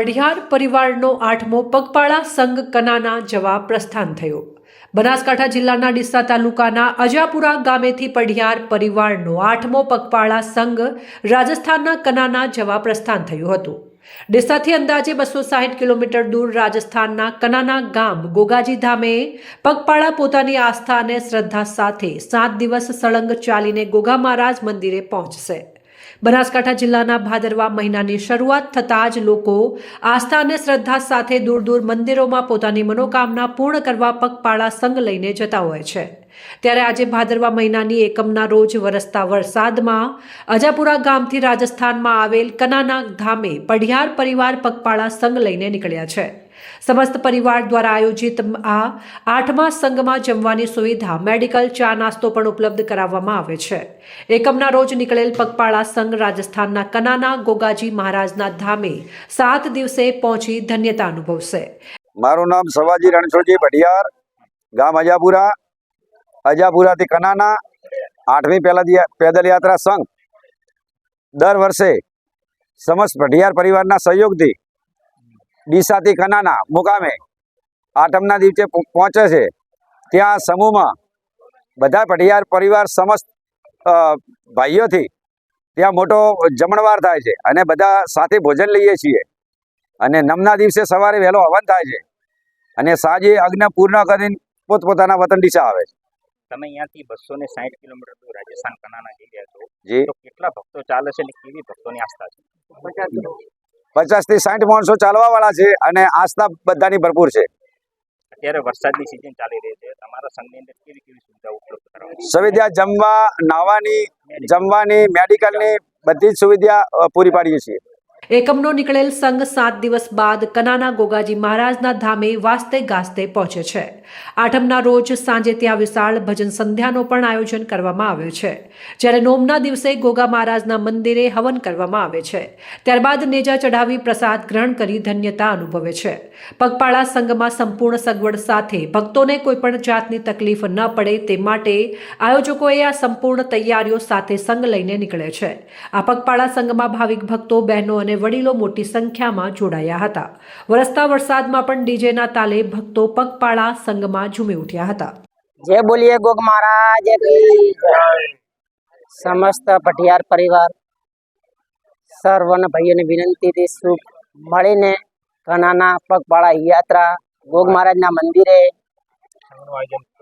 પઢિયાર પરિવારનો આઠમો પગપાળા સંઘ કનાના જવા પ્રસ્થાન થયો. બનાસકાંઠા જિલ્લાના ડીસા તાલુકાના અજાપુરા ગામેથી પઢિયાર પરિવારનો આઠમો પગપાળા સંઘ રાજસ્થાનના કનાના જવા પ્રસ્થાન થયું હતું. ડીસાથી અંદાજે બસો સાહીઠ કિલોમીટર દૂર રાજસ્થાનના કનાના ગામ ગોગાજી ધામે પગપાળા પોતાની આસ્થા અને શ્રદ્ધા સાથે સાત દિવસ સળંગ ચાલીને ગોગા મહારાજ મંદિરે પહોંચશે. બનાસકાંઠા જિલ્લાના ભાદરવા મહિનાની શરૂઆત થતાં જ લોકો આસ્થા અને શ્રદ્ધા સાથે દૂર દૂર મંદિરોમાં પોતાની મનોકામના પૂર્ણ કરવા પગપાળા સંઘ લઈને જતા હોય છે. ત્યારે આજે ભાદરવા મહિનાની એકમના રોજ વરસતા વરસાદમાં અજાપુરા ગામથી રાજસ્થાનમાં આવેલ કનાના ધામે પઢિયાર પરિવાર પગપાળા સંઘ લઈને નીકળ્યા છે. સમસ્ત પરિવાર દ્વારા આયોજિત આ આઠમા સંઘમાં જમવાની સુવિધા મેડિકલ ચા નાસ્તો પણ ઉપલબ્ધ કરાવવામાં આવે છે. એકમના રોજ નીકળેલ પગપાળા સંઘ રાજસ્થાનના કનાના ગોગાજી મહારાજના ધામે સાત દિવસે પહોંચી ધન્યતા અનુભવશે. મારું નામ સવાજી રણછોડજી ભડિયાર ગામ અજાપુરા, અજાપુરાથી કનાના, આઠમી પહેલા પેદલ યાત્રા સંઘ. દર વર્ષે સમસ્ત ભટિયાર પરિવારના સહયોગથી ડીસાથી કનાના મુકામે આઠમના દિવસે પહોંચે છે. ત્યાં સમૂહમાં બધા પઢિયાર પરિવાર સમસ્ત ભાઈઓથી ત્યાં મોટો જમણવાર થાય છે અને બધા સાથે ભોજન લઈએ છીએ. અને નમના દિવસે સવારે વહેલો હવન થાય છે અને સાંજે અગ્ન પૂર્ણ કરીને પોતપોતાના વતન દિશા આવે છે. તમે અહીંયાથી બસો ને સાઠ કિલોમીટર દૂર રાજસ્થાન કનાના જઈ રહ્યા છો. કેટલા ભક્તો ચાલે છે અને કેવી ભક્તોની આસ્થા છે? પચાસથી સાઠ માણસો ચાલવા વાળા છે અને આસ્થા બધાની ભરપૂર છે. અત્યારે વરસાદની સિઝન ચાલી રહી છે. તમારા સંઘની અંદર કેવી કેવી સુવિધા ઉપલબ્ધ કરાવવાની સુવિધા જમવા નાવાની જમવાની મેડિકલની બધી જ સુવિધા પૂરી પાડીએ છીએ. એકમનો નીકળેલ સંઘ સાત દિવસ બાદ કનાના ગોગાજી મહારાજના ધામે વાસ્તે ગાસ્તે પહોંચે છે. આઠમના રોજ સાંજે ત્યાં વિશાળ ભજન સંધ્યાનો પણ આયોજન કરવામાં આવ્યું છે. જ્યારે નોમના દિવસે ગોગા મહારાજના મંદિરે હવન કરવામાં આવે છે. ત્યારબાદ નેજા ચઢાવી પ્રસાદ ગ્રહણ કરી ધન્યતા અનુભવે છે. પગપાળા સંઘમાં સંપૂર્ણ સગવડ સાથે ભક્તોને કોઈપણ જાતની તકલીફ ન પડે તે માટે આયોજકોએ આ સંપૂર્ણ તૈયારીઓ સાથે સંઘ લઈને નીકળે છે. આ પગપાળા સંઘમાં ભાવિક ભક્તો, બહેનો અને વડીલો મોટી સંખ્યામાં જોડાયા હતા. વરસતા વરસાદમાં પણ ડીજેના તાલે ભક્તો પગપાળા સંગમાં ઝૂમી ઉઠ્યા હતા. જય બોલીએ ગોગ મહારાજ સમસ્ત પઠિયાર પરિવાર, સર્વને ભાઈઓને વિનંતીથી શુભ મળીને કનાના પગપાળા યાત્રા, ગોગ મહારાજના મંદિરે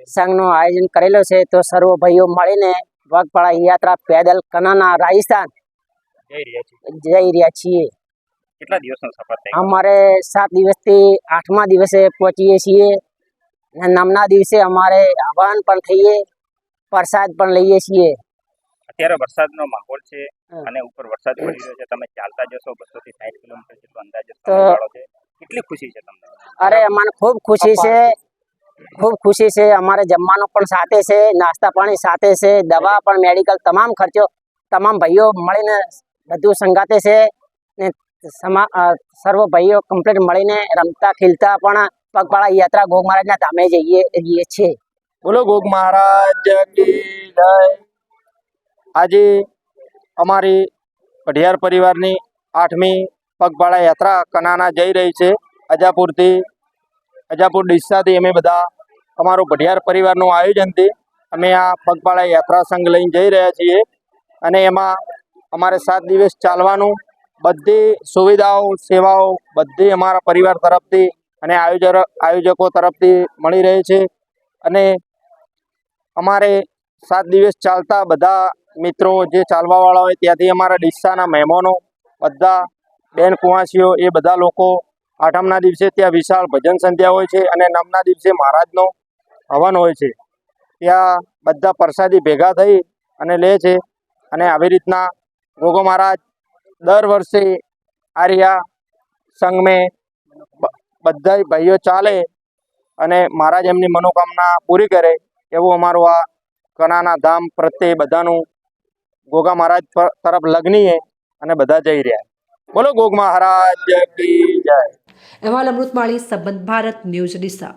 સંઘનું આયોજન કરેલો છે. તો સર્વ ભાઈઓ મળીને પગપાળા યાત્રા, પેદલ, કનાના, રાજસ્થાન જઈ રહ્યા છીએ. કેટલા દિવસનો સફર થઈ અમારે સાત દિવસથી આઠમા દિવસે પહોંચીએ છીએ. અને નામના દિવસે અમારે હવન પણ થઈએ પ્રસાદ પણ લઈએ છીએ. અત્યારે વરસાદનો માહોલ છે અને ઉપર વરસાદ પડી રહ્યો છે. તમે ચાલતા જશો બસો થી સાઠ કિલોમીટર જેટલો અંદાજે છે. કેટલી ખુશી છે તમને? અરે અમને ખૂબ ખુશી છે. ખૂબ ખુશી છે. અમારે જમવાનું પણ સાથે છે નાસ્તા પાણી સાથે છે દવા પણ મેડિકલ તમામ ખર્ચો તમામ ભાઈઓ મળીને બધું સંગાતે છે ને સમા સર્વ ભાઈઓ કમ્પ્લીટ મળીને રમતા, ખીલતા પણ પગપાળા યાત્રા ગોગ મહારાજના ધામે જઈએ, રહીએ છીએ. બોલો ગોગ મહારાજ આજે અમારી પઢિયાર પરિવારની આઠમી પગપાળા યાત્રા કનાના જઈ રહી છે. અજાપુરથી, અજાપુર ડીસાથી અમે બધા, અમારું પઢિયાર પરિવારનું આયોજનથી અમે આ પગપાળા યાત્રા સંઘ લઈને જઈ રહ્યા છીએ. અને એમાં અમારે સાત દિવસ ચાલવાનું. બધી સુવિધાઓ, સેવાઓ બધી અમારા પરિવાર તરફથી અને આયોજક આયોજકો તરફથી મળી રહે છે. અને અમારે સાત દિવસ ચાલતા બધા મિત્રો જે ચાલવાવાળા હોય ત્યાંથી અમારા ડીસાના મહેમાનો, બધા બેન કુવાસીઓ, એ બધા લોકો આઠમના દિવસે ત્યાં વિશાળ ભજન સંધ્યા હોય છે અને નમના દિવસે મહારાજનો હવન હોય છે. ત્યાં બધા પ્રસાદી ભેગા થઈ અને લે છે અને આવી રીતના ગોગો મહારાજ, દર વર્ષે આર્યા રહ્યા સંઘ મેં બ- બધા ભાઈઓ ચાલે અને મહારાજ એમની મનોકામના પૂરી કરે એવું અમારું આ કનાના ધામ પ્રત્યે બધાનું ગોગા મહારાજ તરફ લગ્નીએ અને બધા જઈ રહ્યા. બોલો ગોગ મહારાજ જય. અહેવાલ અમૃતમાળી, સંબંધ ભારત ન્યૂઝ, ડીસા.